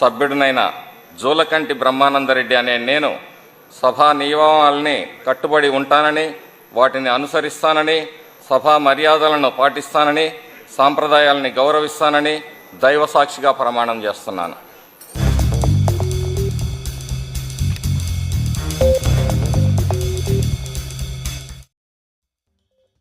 సభ్యుడినైన జూలకంటి బ్రహ్మానందరెడ్డి అనే నేను సభా నియమాలని కట్టుబడి ఉంటానని వాటిని అనుసరిస్తానని సభా మర్యాదలను పాటిస్తానని సాంప్రదాయాలని గౌరవిస్తానని దైవసాక్షిగా ప్రమాణం చేస్తున్నాను.